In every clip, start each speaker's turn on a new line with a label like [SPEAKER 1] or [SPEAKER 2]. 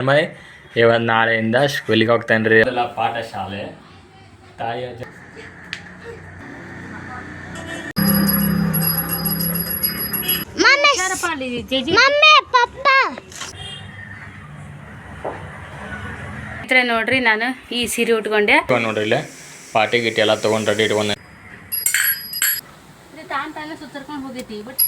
[SPEAKER 1] ಮೈ ಇವತ್ತು ನಾಳೆಯಿಂದ ಸ್ಕೂಲಿಗೆ ಹೋಗ್ತಾನೆ ರೀ ಎಲ್ಲ ಪಾಠ ಶಾಲೆ ತಾಯಿಯ
[SPEAKER 2] ನೋಡ್ರಿ ನಾನು ಈ ಸೀರೆ ಉಟ್ಕೊಂಡೆ.
[SPEAKER 1] ನೋಡ್ರಿ ಇಲ್ಲೇ ಪಾಟಿ ಗಿಟ್ಟಿ ಎಲ್ಲ ತೊಗೊಂಡು ರೆಡಿ ಇಟ್ಕೊಂಡು
[SPEAKER 2] ಇದು ತಾನ್ ತಾನೇ ಸುತ್ತರ್ಕೊಂಡು ಹೋಗೈತಿ ಬಟ್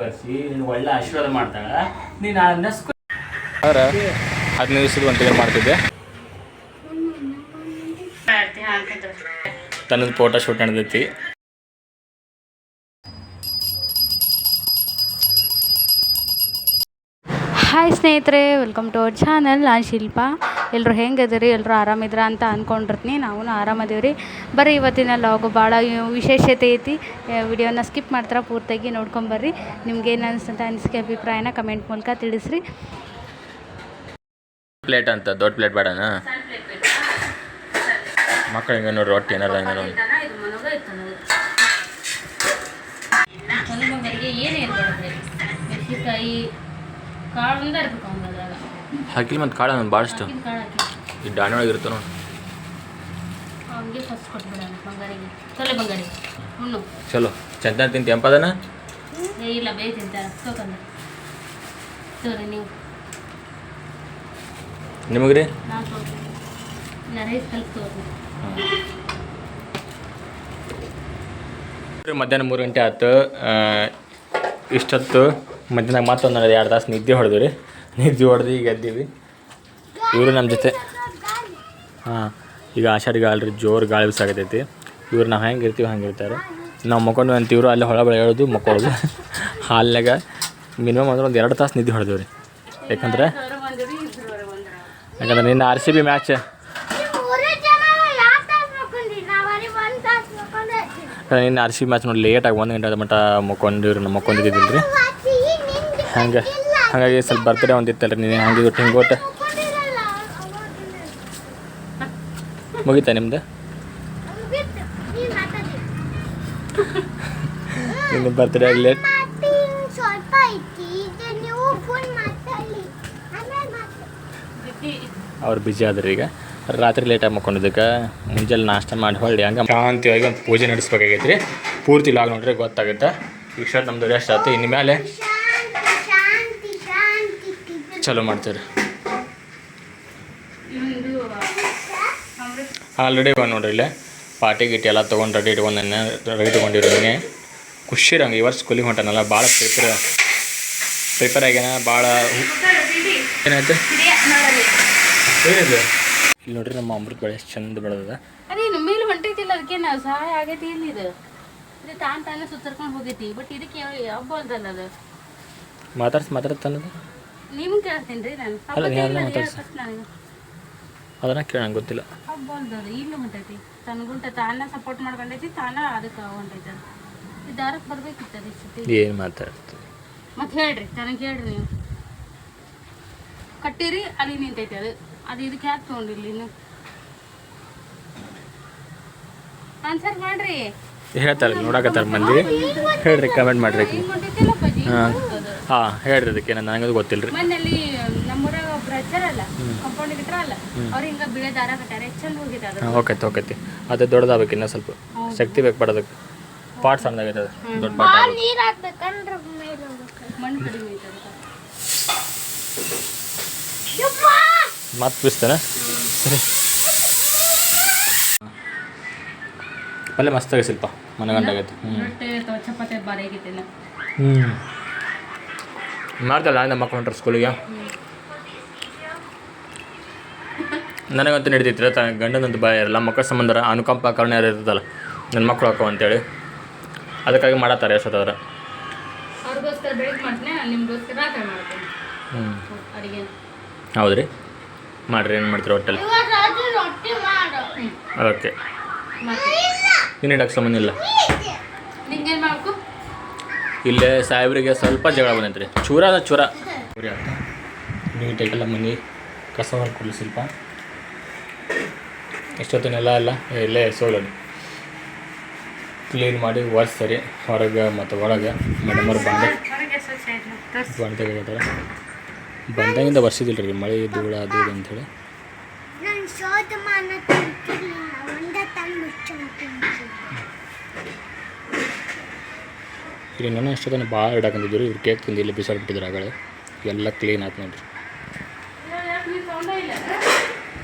[SPEAKER 1] ಬರ್ಸಿ ನೀನು ಒಳ್ಳೆ ಆಶೀರ್ವಾದ ಮಾಡ್ತಾಳ ನೀನು ಆ ಆದ್ರೆ ಹದಿನೈದು ದಿವಸದ ಒಂದು ಮಾಡ್ತಿದ್ದೆ. ತನ್ನದು ಫೋಟೋ ಶೂಟ್ ನಡೆದೈತಿ.
[SPEAKER 2] ಹಾಯ್ ಸ್ನೇಹಿತರೆ ವೆಲ್ಕಮ್ ಟು ಅವರ್ ಚಾನಲ್ ನಾನು ಶಿಲ್ಪ. ಎಲ್ಲರೂ ಹೆಂಗದಿರಿ ಎಲ್ಲರೂ ಆರಾಮಿದ್ರ ಅಂತ ಅಂದ್ಕೊಂಡಿರ್ತೀನಿ ನಾವು ಆರಾಮದೀವ್ರಿ. ಬರ್ರಿ ಇವತ್ತಿನ ಲಾಗು ಭಾಳ ವಿಶೇಷತೆ ಐತಿ. ವಿಡಿಯೋನ ಸ್ಕಿಪ್ ಮಾಡ್ತಾರೆ ಪೂರ್ತಿಯಾಗಿ ನೋಡ್ಕೊಂಬರ್ರಿ ನಿಮ್ಗೆ ಏನು ಅನಿಸ್ತಂತ ಅನಿಸಿಕೆ ಅಭಿಪ್ರಾಯನ ಕಮೆಂಟ್ ಮೂಲಕ ತಿಳಿಸ್ರಿ.
[SPEAKER 1] ಪ್ಲೇಟ್ ಅಂತ ದೊಡ್ಡ ಪ್ಲೇಟ್ ಬೇಡ ಮಕ್ಕಳು ಹಿಂಗೆ ನೋಡಿ ರೊಟ್ಟಿ ಏನಲ್ಲ ಏನಾರ ಒಂದು.
[SPEAKER 2] ಏನೇನು ಮೆಣಸಿನ್ಕಾಯಿ ಕಾಳು ಒಂದೇ ಇರ್ಬೇಕು ಅವ್ನು ಅದ್ರಾಗ.
[SPEAKER 1] ಹಾಕಿಲ್ಲ ಮತ್ತು ಕಾಳು ನಾನು ಭಾಳಷ್ಟು
[SPEAKER 2] ಕಾಳು ಹಾಕಿ.
[SPEAKER 1] ಈ ಡಾಣಿ ಒಳಗೆ ಇರುತ್ತೆ ನೋಡಿ.
[SPEAKER 2] ಅವನಿಗೆ ಫಸ್ಟ್ ಕೊಟ್ಬಿಡೋಣ ಬಂಗಾರಿಗೆ. ತೊಲೆ ಬಂಗಾರಿ ಹುಣ್ಣು
[SPEAKER 1] ಚಲೋ. ಚಂದ ತಿಂತ. ಎಂಪದನ?
[SPEAKER 2] ಏ ಇಲ್ಲ ಬೇಯ್ ತಿಂತಾರ ತಗೊಂಡು ತೋರಿ ನೀವು.
[SPEAKER 1] ನಿಮಗೆ ರೀ
[SPEAKER 2] ನಾನು ತೋರ್ತೀನಿ. ಇಲ್ಲ ರೈಸ್ ಕಲಿಸಿ ತೋರ್ತೀನಿ.
[SPEAKER 1] ಮಧ್ಯಾಹ್ನ ಮೂರು ಗಂಟೆ ಆಯ್ತು ಇಷ್ಟೊತ್ತು ಮಧ್ಯಾಹ್ನ ಮತ್ತೊಂದು ಎರಡು ತಾಸು ನಿದ್ದೆ ಹೊಡೆದು ರೀ. ನಿದ್ದೆ ಹೊಡೆದು ಈಗ ಎದ್ದೀವಿ. ಇವರು ನಮ್ಮ ಜೊತೆ. ಹಾಂ, ಈಗ ಆಷಾಢ ಗಾಳಿ ರೀ, ಜೋರು ಗಾಳಿ ಬಿಸಾಗತೈತಿ ಇವ್ರು ನಾವು ಹೆಂಗೆ ಇರ್ತೀವಿ ಹಂಗೆ ಇರ್ತಾರೆ. ನಾವು ಮಕ್ಕೊಂಡು ಅಂತೀವ್ರು ಅಲ್ಲಿ ಹೊಳ ಹೇಳೋದು, ಮಕ್ಕೊಳ್ಳೋದು. ಹಾಲ್ನಾಗ ಮಿನಿಮಮ್ ಅಂದ್ರೆ ಒಂದು ಎರಡು ತಾಸು ನಿದ್ದೆ ಹೊಡೆದೇವ್ರಿ ಯಾಕಂದ್ರೆ ಯಾಕಂದ್ರೆ ನಿನ್ನ ಆರ್ ಸಿ ಬಿ ಮ್ಯಾಚ್. ನಿನ್ನ ಆರ್ ಸಿ ಬಿ ಮ್ಯಾಚ್ ನೋಡಿ ಲೇಟಾಗಿ ಒಂದು ಗಂಟೆ ಮಟ್ಟ ಮಕ್ಕೊಂಡಿವ್ರಿ ಮಕ್ಕೊಂಡಿದ್ದಿಲ್ಲ ರೀ. ಹಂಗೆ ಹಾಗಾಗಿ ಸ್ವಲ್ಪ ಬರ್ತ್ಡೇ ಒಂದಿತ್ತಲ್ಲ ನೀನು, ಹಂಗೆ ಹಿಂಗೆ
[SPEAKER 3] ಮಕ್ಕೊಂಡಿರಲ್ಲ
[SPEAKER 1] ಮುಗೀತಾ ನಿಮ್ದು?
[SPEAKER 3] ಆಗಲಿ
[SPEAKER 1] ನಿನ್ನ ಬರ್ತ್ಡೇ ಆಗಿ ಲೇಟ್
[SPEAKER 3] ಸ್ವಲ್ಪ ಐತಿ ಈಗ ನೀವು ಫೋನ್ ಮಾತಾಡಿ ಆಮೇಲೆ ಮಾತಾಡಿ
[SPEAKER 1] ಅವ್ರು ಬ್ಯುಸಿ ಆದ್ರಿ ಈಗ. ರಾತ್ರಿ ಲೇಟಾಗಿ ಮಕ್ಕೊಂಡಿದ್ದಕ್ಕೆ. ಮುಂಜಾನೆ ನಾಷ್ಟ ಮಾಡಿ ಹೊಳ್ಳಿ ಹಂಗೆ ಶಾಂತಿಯಾಗಿ ಒಂದು ಪೂಜೆ ನಡೆಸ್ಬೇಕಾಗೈತ್ರಿ. ಪೂರ್ತಿ ಲಾಗ್ ನೋಡ್ರಿ ಗೊತ್ತಾಗುತ್ತೆ. ಈಗ ಶರ್ಟ್ ನಮ್ದು ರೆಸ್ಟ್ ಆಯ್ತು ಇನ್ನು ಮೇಲೆ. ಚಲೋ ಮಾಡ್ತೀವಿ ಆಲ್ರೆಡಿ ಇವಾಗ ನೋಡ್ರಿ ಇಲ್ಲೇ. ಪಾರ್ಟಿ ಗಿಟ್ಟಿ ಎಲ್ಲ ತೊಗೊಂಡು ರೆಡಿ ಇಟ್ಕೊಂಡು ರೆಡಿ ಇಟ್ಕೊಂಡಿರೋದೀನಿ ಖುಷಿ ರಂಗೆ ಈ ವರ್ಷ ಸ್ಕೂಲಿಗೆ ಹೊಂಟಾನಲ್ಲ ಭಾಳ ಪ್ರಿಪೇರ್ ಪ್ರಿಪೇರ್ ಆಗ್ಯಾನ ಭಾಳ ಏನಾಯ್ತು? ಏನಿದೆ? ಇಲ್ಲಿ ನೋಡ್ರಿ ನಮ್ಮ ಅಮೃತ ಬೆಳೆ ಎಷ್ಟು ಚಂದ ಬೆಳೆದ
[SPEAKER 2] ಅದೇನು ಮೇಲೆ ಹೊಂಟೈತಿಲ್ಲ ಅದಕ್ಕೆ ನಾವು ಸಹಾಯ ಆಗೈತಿ ಇಲ್ಲಿ ಇದು. ಇದು ತಾನು ತಾನೇ ಸುತ್ತರ್ಕೊಂಡು ಹೋಗೈತಿ ಬಟ್ ಇದಕ್ಕೆ ಹಬ್ಬ ಅಂತಲ್ಲ ಅದು?
[SPEAKER 1] ಮಾತಾಡ್ಸಿ ಮಾತಾಡ್ತಾನದು.
[SPEAKER 2] ನಿಮ್ಗೆ ಕೇಳ್ತೀನಿ ರೀ ನಾನು
[SPEAKER 1] ಅಲ್ಲ, ಅದನ್ನ ಕೇಳ ಗೊತ್ತಿಲ್ಲ.
[SPEAKER 2] ಇಲ್ಲಿ ತನಗುಂಟ ತಾನ ಸಪೋರ್ಟ್ ಮಾಡ್ಕೊಂಡೈತಿ ತಾನ ಅದಕ್ಕೆ ಹೊಂಟೈತಿ ಅದು. ಇದು ದಾರಕ್ಕೆ ಬರ್ಬೇಕಿತ್ತು ಅದು ಇಷ್ಟೊತ್ತಿಗೆ
[SPEAKER 1] ಏನು ಮಾತಾಡ್ತೀವಿ
[SPEAKER 2] ಮತ್ತೆ ಹೇಳ್ರಿ ನನಗೆ ಹೇಳ್ರಿ ನೀವು. ಕಟ್ಟಿರಿ ಅಲ್ಲಿ ನಿಂತೈತಿ ಅದು. ಅದು ಇದಕ್ಕೆ ಯಾಕೆ ತೊಗೊಂಡಿಲ್ಲ ಇನ್ನು? ಆನ್ಸರ್ ಮಾಡ್ರಿ.
[SPEAKER 1] ಹೇಳ್ತಾರೆ ನೋಡಕತ್ತಾರ ಮಂದಿ. ಹೇಳ್ರಿ ಕಮೆಂಟ್ ಮಾಡ್ರಿ ಹಾಂ. ಹಾಂ ಹೇಳ್ರಿ ಅದಕ್ಕೆ ನಾನು ನನಗದು ಗೊತ್ತಿಲ್ಲ ರೀ
[SPEAKER 2] ಮಣ್ಣಲ್ಲಿ ನಮ್ಮೂರಾಗ ಒಬ್ರು ಹಚ್ಚಾರಲ್ಲ ಕಂಪೌಂಡ್ ಇಟ್ರಲ್ಲ ಅವ್ರು ಹಿಂಗ ಬಿಳೆ ದಾರ ಕಟ್ಟಾರ ಚಂದ ಹೋಗಿದೆ ಅದು.
[SPEAKER 1] ಹಾಂ ಓಕೈತಿ ಓಕೈತಿ ಅದು ದೊಡ್ಡದಾಗಬೇಕು ಇನ್ನೂ ಸ್ವಲ್ಪ. ಶಕ್ತಿ ಬೇಕು ಪಡೋದಕ್ಕೆ ಪಾಟ್ ಸಣ್ಣದಾಗೈತೆ ಅದು. ದೊಡ್ಡ ಪಾಟ್ ಆಗ್ಬೇಕು.
[SPEAKER 3] ನೀರ್ ಹಾಕ್ಬೇಕಂದ್ರ ಮೇಲೆ ಹೋಗ್ಬೇಕು.
[SPEAKER 2] ಮಣ್ಣು ಕಡಿಮೆ ಐತೆ ಅದಕ್ಕೆ
[SPEAKER 3] ಯಪ್ಪ!
[SPEAKER 1] ಮತ್ತೆ ಬಿಸ್ತಾನೆ. ಸರಿ. ಪಲ್ಯ ಮಸ್ತಾಗಿ ಸ್ವಲ್ಪ ಮನಗಂಡಾಗೈತೆ. ಹ್ಞೂ
[SPEAKER 2] ರೊಟ್ಟಿ ಅಥವಾ ಚಪಾತಿ ಬಾರಿ ಆಗೈತೆ
[SPEAKER 1] ಹ್ಞೂ ಮಾಡ್ದಲ್ಲ ನಮ್ಮ ಮಕ್ಕಳು ಹೊಂಟ್ರೆ ಸ್ಕೂಲಿಗೆ ನನಗಂತೂ ನಡೀತೈತಿ ತ ಗಂಡನಂತೂ ಭಯ ಇರಲ್ಲ ಮಕ್ಕಳ ಸಂಬಂಧ ಅನುಕಂಪ ಕಾರಣ ಯಾರು ಇರ್ತದಲ್ಲ ನನ್ನ ಮಕ್ಕಳು ಹಾಕೋ ಅಂತೇಳಿ. ಅದಕ್ಕಾಗಿ ಮಾಡತ್ತಾರೆ ಎಷ್ಟೊತ್ತಾದ್ರೆ. ಹ್ಞೂ
[SPEAKER 2] ಅಡಿಗೆ.
[SPEAKER 1] ಹೌದು ರೀ ಮಾಡಿರಿ ಏನು ಮಾಡ್ತೀರಿ
[SPEAKER 3] ಹೋಟೆಲ್ ರೊಟ್ಟಿ ಮಾಡು.
[SPEAKER 1] ಓಕೆ.
[SPEAKER 2] ಇನ್ನೇನು
[SPEAKER 1] ನೀನು ಡಾಕ್ಟರ್ ಸಂಬಂಧ
[SPEAKER 2] ಮಾಡ್ಬೇಕು
[SPEAKER 1] ಇಲ್ಲೇ ಸಾಹೇಬ್ರಿಗೆ ಸ್ವಲ್ಪ ಜಗಳ ಬಂದೈತೆ ರೀ ಚೂರ. ಅದ ಚೂರ ನೀಟಾಗೆಲ್ಲ ಮನೆ ಕಸ ಹೊರ್ಕೊಡ್ಲಿ ಸ್ವಲ್ಪ. ಎಷ್ಟೊತ್ತಿನೆಲ್ಲ ಎಲ್ಲ ಇಲ್ಲೇ ಸೋಲೋದು ಕ್ಲೀನ್ ಮಾಡಿ ಒರೆಸ್ತಾರೆ ಹೊರಗೆ ಮತ್ತು ಒಳಗೆ ಮೇಡಮರು ಬಾಣ್ ತೆಗಿತಾರೆ ಬಂದಾಗಿಂದ ಒರೆಸಿದಿಲ್ಲ ರೀ ಮಳೆ ಧೂಳ ಅದು ಇದು ಅಂಥೇಳಿ
[SPEAKER 3] ನಾನು ಶೋಧ ಮಾನ ತಿಂತಿರ್ಲಿಲ್ಲ ಒಂದ ತಂದು ಮುಚ್ಚಂತೀನಿ
[SPEAKER 1] ಇಲ್ಲಿ ನನ್ನ ಅಷ್ಟೊತ್ತನ ಭಾಳ ಇಡಾಕಂತಿದ್ರು ಇವ್ರು ಕೇಕ್ ತಿಂದು ಇಲ್ಲಿ ಬಿಸಾಡ್ಬಿಟ್ಟಿದ್ರು ಆಗಳೆ. ಎಲ್ಲ ಕ್ಲೀನ್ ಆಯ್ತು ನೋಡ್ರಿ.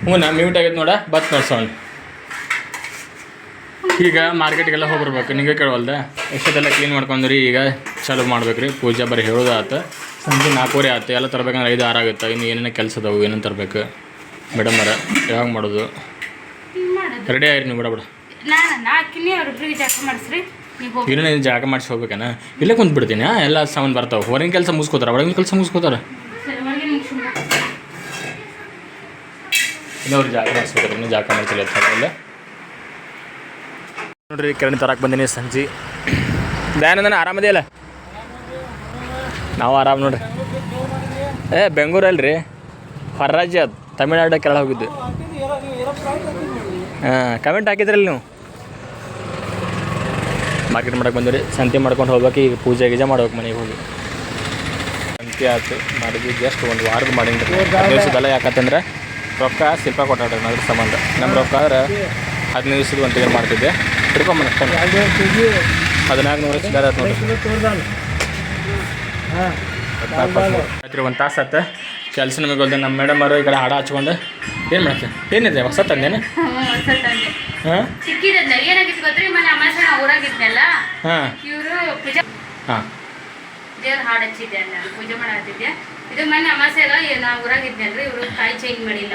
[SPEAKER 1] ಹ್ಞೂ ನಾ ಮ್ಯೂಟ್ ಆಗೈತೆ ನೋಡ ಬತ್ ನೋಡಿ ಸೌಂಡ್ ಈಗ ಮಾರ್ಕೆಟ್ಗೆಲ್ಲ ಹೋಗ್ಬರ್ಬೇಕು. ನಿಮಗೆ ಕೇಳವಲ್ದ? ಎಷ್ಟೊತ್ತೆಲ್ಲ ಕ್ಲೀನ್ ಮಾಡ್ಕೊಂಡ್ರಿ ಈಗ ಚಾಲು ಮಾಡ್ಬೇಕು ರೀ ಪೂಜೆ ಬರೀ ಹೇಳೋದು ಆಯ್ತು ಸಂಜೆ ನಾಲ್ಕೂವರೆ ಆಯ್ತು ಎಲ್ಲ ತರಬೇಕಂದ್ರೆ ಐದು ಆರು ಆಗುತ್ತೆ. ಇನ್ನು ಏನೇನೋ ಕೆಲಸ ಅದಾವು ಏನೇನು ತರಬೇಕು? ಮೇಡಮ್ ಅರ ಯಾವಾಗ ಮಾಡೋದು?
[SPEAKER 2] ಮಾಡೋದು.
[SPEAKER 1] ರೆಡಿ ಆಗಿರಿ ನೀವು ಬಿಡ ಬಿಡ. ಇನ್ನೂ ಜಾಗ ಮಾಡಿಸಿ ಹೋಗ್ಬೇಕನ? ಇಲ್ಲೇ ಕುಂತ್ಬಿಡ್ತೀನಿ ಎಲ್ಲ ಸಾಮಾನು ಬರ್ತಾವೆ. ಹೊರಗಿನ ಕೆಲಸ ಮುಗಿಸ್ಕೋತಾರೆ ಒಳಗಿನ ಕೆಲಸ ಮುಗಿಸ್ಕೋತಾರೆ? ಇನ್ನೊಬ್ರು ಜಾಗ ಮಾಡಿಸ್ಬೇಕು ಇನ್ನೂ ಜಾಗ ಮಾಡಿಸಿಲ್ಲ ನೋಡ್ರಿ ಕಿರಣಿ ತರಕ್ಕೆ ಬಂದೀನಿ ಸಂಜೆ. ದಯಾನಂದನ ಆರಾಮದಿಯಲ್ಲ ನಾವು ಆರಾಮ ನೋಡ್ರಿ. ಏ ಬೆಂಗ್ಳೂರ್ ಅಲ್ರಿ? ಹೊರ ರಾಜ್ಯ ಅದು ತಮಿಳ್ನಾಡು ಕೇರಳ ಹೋಗಿದ್ದು. ಹಾಂ ಕಮೆಂಟ್ ಹಾಕಿದ್ರಲ್ಲ ನೀವು? ಮಾರ್ಕೆಟ್ ಮಾಡಕ್ಕೆ ಬಂದಿರಿ ಸಂತೆ ಮಾಡ್ಕೊಂಡು ಹೋಗ್ಬೇಕು, ಈಗ ಪೂಜೆ ಗೀಜೆ ಮಾಡ್ಬೇಕು ಮನೆಗೆ ಹೋಗಿ. ಸಂತೆ ಆಯ್ತು, ಮಾಡಿದ್ವಿ ಜಸ್ಟ್ ಒಂದು ವಾರದ ಮಾಡಿದ್ರಿ ದಿವಸದಲ್ಲ ಯಾಕಂತಂದ್ರೆ, ರೊಕ್ಕ ಶಿಲ್ಪ ಕೊಟ್ಟಾಡ್ರಿ ಅದ್ರ ಸಂಬಂಧ. ನಮ್ಮ ರೊಕ್ಕ ಆದ್ರೆ ಹದಿನೈದು ದಿವಸದ ಒಂದು ತಿಂಗಳು ಮಾಡ್ತಿದ್ದೆ ಹಿಡ್ಕೊಂಬನ ಹದಿನಾಲ್ಕು ನೂರು ಚಿಲ್ಲರ ಆಯ್ತು ನೋಡ್ರಿ ಒಂದು ತಾಸು ಆತ ಕೆಲಸ ನಮಗೆ ನಮ್ಮ ಮೇಡಮ್ ಅವರು ಈ ಕಡೆ ಹಾಡ ಹಚ್ಕೊಂಡು ಏನು ಮಾಡ್ತೆ? ಏನಿದೆ ಹೊಸ ತಂದೇನು? ಹಾಂ
[SPEAKER 2] ಅಮಾಸೆ
[SPEAKER 1] ಹಾಂ?
[SPEAKER 2] ದೇವ್ರ ಹಾಡು ಹಚ್ಚಿದ್ದೆ ನಾನು ಪೂಜೆ ಮಾಡತ್ತಿದ್ದೆ ಇದು ಮೊನ್ನೆ ಅಮಾಸೆಗ ನಾ ಊರಾಗಿದ್ನಲ್ರಿ ಇವರು ಕಾಯಿ ಚೇಂಜ್ ಮಾಡಿಲ್ಲ.